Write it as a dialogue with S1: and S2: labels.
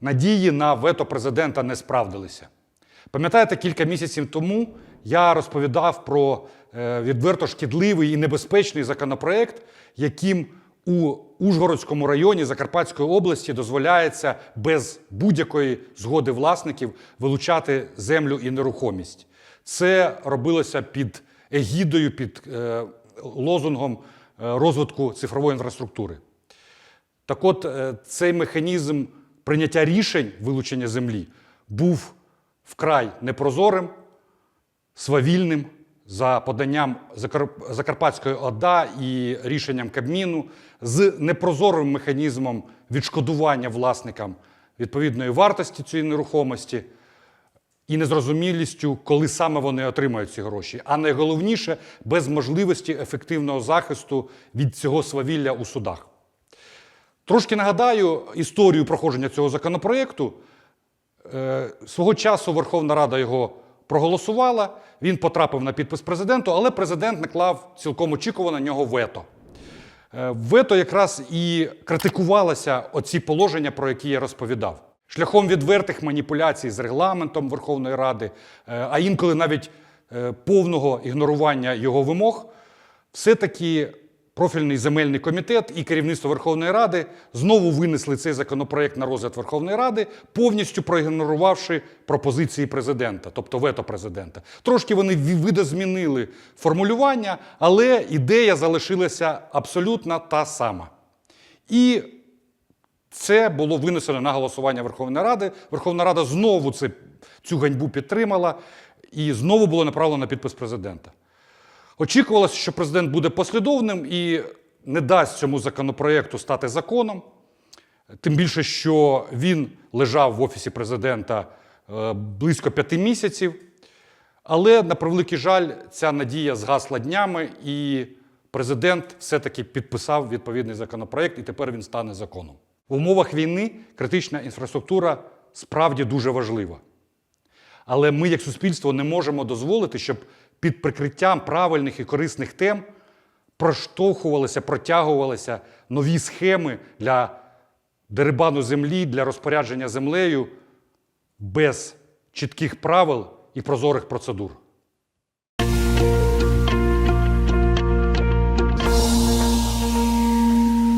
S1: надії на вето президента не справдилися. Пам'ятаєте, кілька місяців тому я розповідав про е, відверто шкідливий і небезпечний законопроект, яким у Ужгородському районі Закарпатської області дозволяється без будь-якої згоди власників вилучати землю і нерухомість. Це робилося під егідою, під е, лозунгом е, розвитку цифрової інфраструктури. Так от, цей механізм прийняття рішень вилучення землі був вкрай непрозорим, свавільним за поданням Закарпатської ОДА і рішенням Кабміну з непрозорим механізмом відшкодування власникам відповідної вартості цієї нерухомості і незрозумілістю, коли саме вони отримають ці гроші. А найголовніше без можливості ефективного захисту від цього свавілля у судах. Трошки нагадаю історію проходження цього законопроєкту. Е, Свого часу Верховна Рада його проголосувала, він потрапив на підпис президенту, але президент наклав цілком очікувано на нього вето. Е, Вето якраз і критикувалося оці положення, про які я розповідав. Шляхом відвертих маніпуляцій з регламентом Верховної Ради, е, а інколи навіть повного ігнорування його вимог, все-таки профільний земельний комітет і керівництво Верховної Ради знову винесли цей законопроект на розгляд Верховної Ради, повністю проігнорувавши пропозиції президента, тобто вето президента. Трошки вони видозмінили формулювання, але ідея залишилася абсолютно та сама. І це було винесено на голосування Верховної Ради. Верховна Рада знову це, цю ганьбу підтримала і знову було направлено на підпис президента. Очікувалося, що президент буде послідовним і не дасть цьому законопроекту стати законом. Тим більше, що він лежав в офісі президента е, близько п'яти місяців. Але, на превеликий жаль, ця надія згасла днями, і президент все-таки підписав відповідний законопроект, і тепер він стане законом. В умовах війни критична інфраструктура справді дуже важлива. Але ми, як суспільство, не можемо дозволити, щоб під прикриттям правильних і корисних тем проштовхувалися, протягувалися нові схеми для дерибану землі, для розпорядження землею без чітких правил і прозорих процедур.